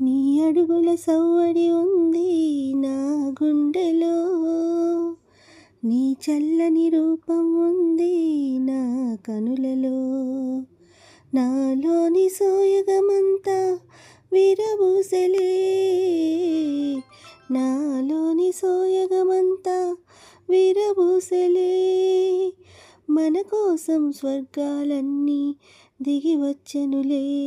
నీ అడుగుల సవ్వడి ఉంది నా గుండెలో. నీ చల్లని రూపం ఉంది నా కనులలో. నాలోని సోయగమంతా విరబూసలే. నాలోని సోయగమంతా విరబూసలే. మన కోసం స్వర్గాలన్నీ దిగి వచ్చెనులే.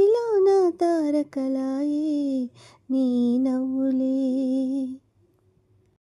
చెవిలో నా తారకలాయే నీ నవ్వులే.